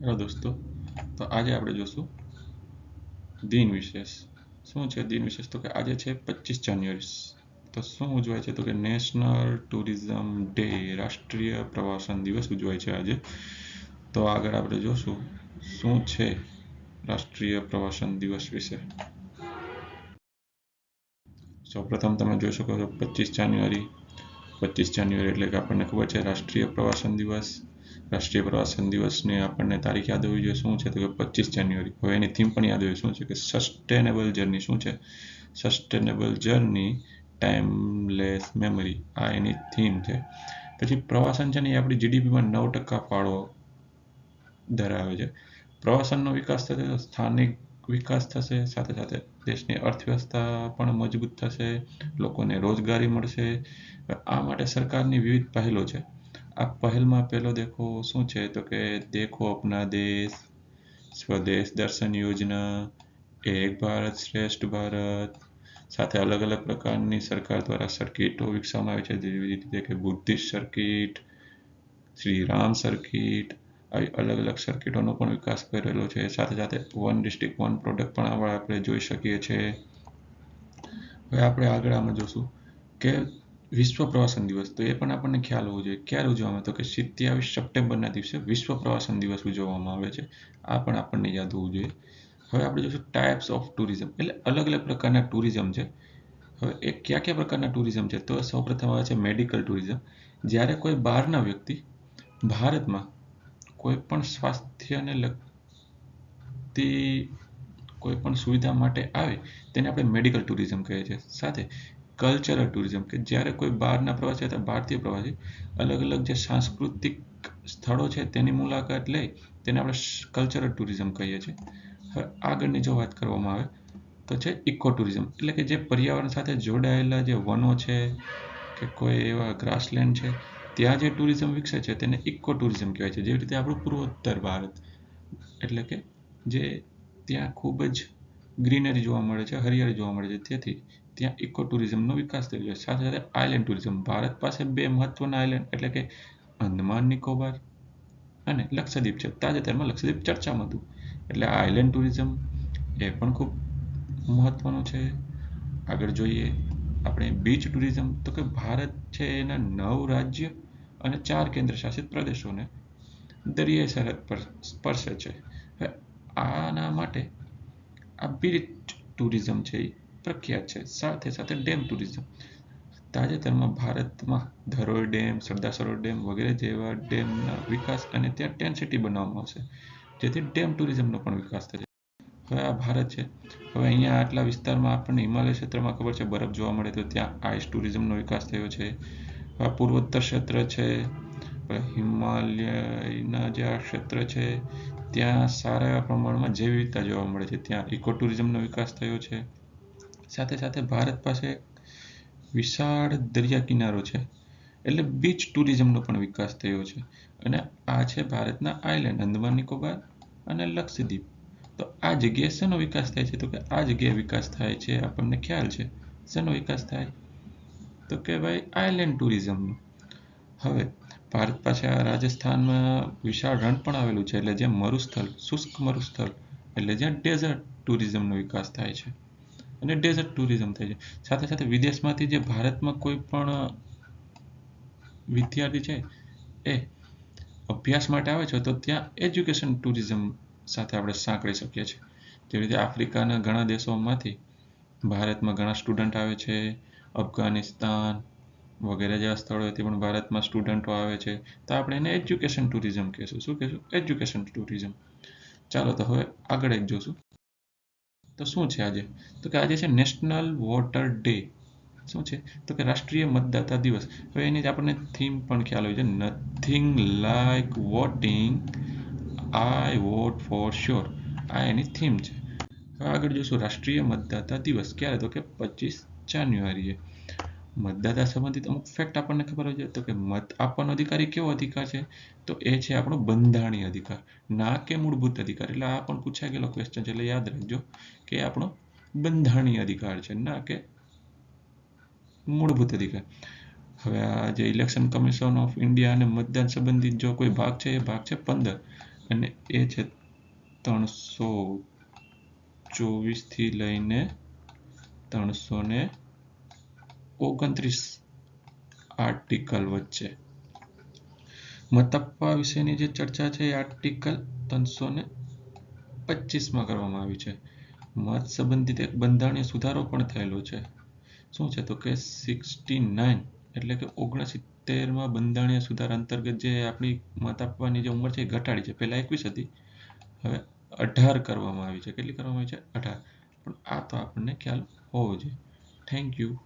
Hello દોસ્તો, તો આજે આપણે જોશું દિન વિશેષ. શું છે દિન વિશેષ? તો કે આજે છે પચીસ જાન્યુઆરી. તો શું ઉજવાય છે? તો કે નેશનલ ટુરિઝમ ડે, રાષ્ટ્રીય પ્રવાસન દિવસ ઉજવાય છે આજે. તો આગળ આપણે જોશું શું છે રાષ્ટ્રીય પ્રવાસન દિવસ વિશે. સૌપ્રથમ તમે જોઈ શકો છો પચીસ જાન્યુઆરી. પચીસ જાન્યુઆરી એટલે કે આપણને ખબર છે રાષ્ટ્રીય પ્રવાસન દિવસ. રાષ્ટ્રીય પ્રવાસન દિવસને આપણને તારીખ યાદ હોવી જોઈએ શું છે? તો કે પચીસ જાન્યુઆરી. હવે એની થીમ પણ યાદ હોય શું છે? કે સસ્ટેનેબલ જર્ની શું છે? સસ્ટેનેબલ જર્ની ટાઈમલેસ મેમરી આ એની થીમ છે. પછી પ્રવાસન છે ને એ આપણી જીડીપીમાં નવ ટકા ફાળો ધરાવે છે. પ્રવાસનનો વિકાસ થશે તો સ્થાનિક વિકાસ થશે, સાથે સાથે દેશની અર્થવ્યવસ્થા પણ મજબૂત થશે, લોકોને રોજગારી મળશે. આ માટે સરકારની વિવિધ પહેલો છે. આ પહેલમાં પહેલો દેખો શું છે? તો કે દેખો અપના દેશ, સ્વદેશ દર્શન યોજના, એક ભારત શ્રેષ્ઠ ભારત, સાથે અલગ અલગ પ્રકારની સરકાર દ્વારા સર્કિટો વિકસાવવામાં આવે છે. જેવી રીતે કે Buddhist circuit Shri Ram circuit આવી અલગ અલગ સર્કિટોનો પણ વિકાસ કરેલો છે. સાથે સાથે વન ડિસ્ટ્રિક્ટ, વન પ્રોડક્ટ પણ આપણે જોઈ શકીએ છીએ. હવે આપણે આગળ આમાં જોશું કે વિશ્વ પ્રવાસન દિવસ. તો એ પણ આપણને ખ્યાલ હોવો જોઈએ. ક્યારે ઉજવવામાં તો કે સિત્યાવીસ સપ્ટેમ્બરના દિવસે વિશ્વ પ્રવાસન દિવસ ઉજવવામાં આવે છે. આ પણ આપણને યાદ હોવું જોઈએ. હવે આપણે જોઈશું ટાઈપ્સ ઓફ ટુરિઝમ એટલે અલગ અલગ પ્રકારના ટુરિઝમ છે. હવે એ કયા કયા પ્રકારના ટુરિઝમ છે? તો સૌપ્રથમ આવે છે મેડિકલ ટુરિઝમ જ્યારે કોઈ બહારના વ્યક્તિ ભારતમાં કોઈ પણ સ્વાસ્થ્યને લગતી કોઈ પણ સુવિધા માટે આવે, તેને આપણે મેડિકલ ટુરિઝમ કહીએ છીએ સાથે કલ્ચરલ ટુરિઝમ, કે જ્યારે કોઈ બહારના પ્રવાસી અથવા ભારતીય પ્રવાસી અલગ અલગ જે સાંસ્કૃતિક સ્થળો છે તેની મુલાકાત લે, તેને આપણે કલ્ચરલ ટુરિઝમ કહીએ છીએ. હવે આગળની જો વાત કરવામાં આવે, તો છે ઇકો ટુરિઝમ એટલે કે જે પર્યાવરણ સાથે જોડાયેલા જે વનો છે, કે કોઈ એવા ગ્રાસલેન્ડ છે, ત્યાં જે ટુરિઝમ વિકસે છે તેને ઇકો ટુરિઝમ કહેવાય છે. જેવી રીતે આપણું પૂર્વોત્તર ભારત, એટલે કે જે ત્યાં ખૂબ જ ગ્રીનરી જોવા મળે છે, હરિયાળી જોવા મળે છે. તેથી ત્યાં ઇકો ટુરિઝમનો વિકાસ થઈ છે. સાથે સાથે આઇલેન્ડ ટુરિઝમ ભારત પાસે બે મહત્વના આઇલેન્ડ એટલે કે અંદમાન નિકોબાર અને લક્ષદ્વીપ છે. તાજેતરમાં લક્ષદ્વીપ ચર્ચામાં હતું. એટલે આ આઇલેન્ડ ટુરિઝમ એ પણ ખૂબ મહત્વનું છે. આગળ જોઈએ આપણે બીચ ટુરિઝમ તો કે ભારત છે એના નવ રાજ્ય અને ચાર કેન્દ્ર શાસિત પ્રદેશોને દરિયાઈ સરહદ પર સ્પર્શે છે. આના માટે આ બીચ ટુરિઝમ છે પ્રખ્યાત છે. સાથે સાથે ડેમ ટુરિઝમ. તાજેતરમાં ભારતમાં ધરોઈ ડેમ સરદાર સરોવર ડેમ વગેરે જેવા ડેમના વિકાસ અને ત્યાં ટેન સિટી બનાવવામાં આવશે. જેથી ડેમ ટુરિઝમનો પણ વિકાસ થશે હવે આ ભારત છે. હવે અહીંયા આટલા વિસ્તારમાં આપણને હિમાલય ક્ષેત્રમાં ખબર છે, બરફ જોવા મળે તો ત્યાં આઈસ ટુરિઝમનો વિકાસ થયો છે. આ પૂર્વોત્તર ક્ષેત્ર છે. હિમાલયના જે આ ક્ષેત્ર છે, ત્યાં સારા એવા પ્રમાણમાં જૈવ જોવા મળે છે. ત્યાં ઇકો ટુરિઝમનો વિકાસ થયો છે. સાથે સાથે ભારત પાસે વિશાળ દરિયા કિનારો છે. એટલે બીચ ટુરિઝમનો પણ વિકાસ થયો છે. અને આ છે ભારતના આઇલેન્ડ અંદમાન નિકોબાર અને લક્ષદ્વીપ. તો આ જગ્યાએ શેનો વિકાસ થાય છે? તો કે આ જગ્યાએ વિકાસ થાય છે, આપણને ખ્યાલ છે. શેનો વિકાસ થાય? તો કે ભાઈ આઇલેન્ડ ટુરિઝમનો હવે, ભારત પાસે આ રાજસ્થાનમાં વિશાળ રણ પણ આવેલું છે. એટલે જે મરુસ્થળ, શુષ્ક મરુસ્થળ, એટલે જ્યાં ડેઝર્ટ ટુરિઝમનો વિકાસ થાય છે. અને ડેઝર્ટ ટુરિઝમ થાય છે. સાથે સાથે વિદેશમાંથી જે ભારતમાં કોઈ પણ વિદ્યાર્થી છે, એ અભ્યાસ માટે આવે છે, તો ત્યાં એજ્યુકેશન ટુરિઝમ સાથે આપણે સાંકળી શકીએ છીએ. જેવી રીતે આફ્રિકાના ઘણા દેશોમાંથી ભારતમાં ઘણા સ્ટુડન્ટ આવે છે, અફઘાનિસ્તાન વગેરે જેવા સ્થળોએથી પણ ભારતમાં સ્ટુડન્ટો આવે છે, તો આપણે એને એજ્યુકેશન ટુરિઝમ કહેશું. શું કહેશું? એજ્યુકેશન ટુરિઝમ ચાલો તો હવે આગળ એક જોશું. તો શું છે આજે? તો કે આજે છે નેશનલ વોટર ડે શું છે? તો કે રાષ્ટ્રીય મતદાતા દિવસ. હવે એની આપણને થીમ પણ ખ્યાલ હોય છે. Nothing like voting I vote for sure આ એની થીમ છે. હવે આગળ જોશું. રાષ્ટ્રીય મતદાતા દિવસ. ક્યારે? તો કે પચીસ જાન્યુઆરીએ. મતદાતા સંબંધિત અમુક ફેક્ટ આપણને ખબર હોય છે. તો કે મત આપવાનો અધિકારી કેવો અધિકાર છે? તો એ છે આપણો બંધારણીય અધિકાર. ના કે મૂળભૂત અધિકાર. એટલે આ પણ પૂછાઈ ગયેલો ક્વેશ્ચન છે. એટલે યાદ રાખજો કે આપણો બંધારણીય અધિકાર છે. ના કે મૂળભૂત અધિકાર. હવે આ જે ઇલેક્શન કમિશન ઓફ ઇન્ડિયા અને મતદાન સંબંધિત જો કોઈ ભાગ છે, એ ભાગ છે પંદર. અને એ છે ત્રણસો ચોવીસથી લઈને ત્રણસો ને ઓગણત્રીસ આર્ટિકલ વચ્ચે. મત આપવા વિશેની જે ચર્ચા છે એ આર્ટિકલ ત્રણસો ને પચીસમાં કરવામાં આવી છે. મત સંબંધિત એક બંધારણીય સુધારો પણ થયેલો છે. શું છે? તો કે સિક્સટી નાઇન એટલે કે ઓગણસિત્તેરમાં બંધારણીય સુધારા અંતર્ગત જે આપણી મત આપવાની જે ઉંમર છે એ ઘટાડી છે. પહેલાં એકવીસ હતી. હવે અઢાર કરવામાં આવી છે. કેટલી કરવામાં આવી છે? અઢાર. પણ આ તો આપણને ખ્યાલ હોવો જોઈએ. Thank you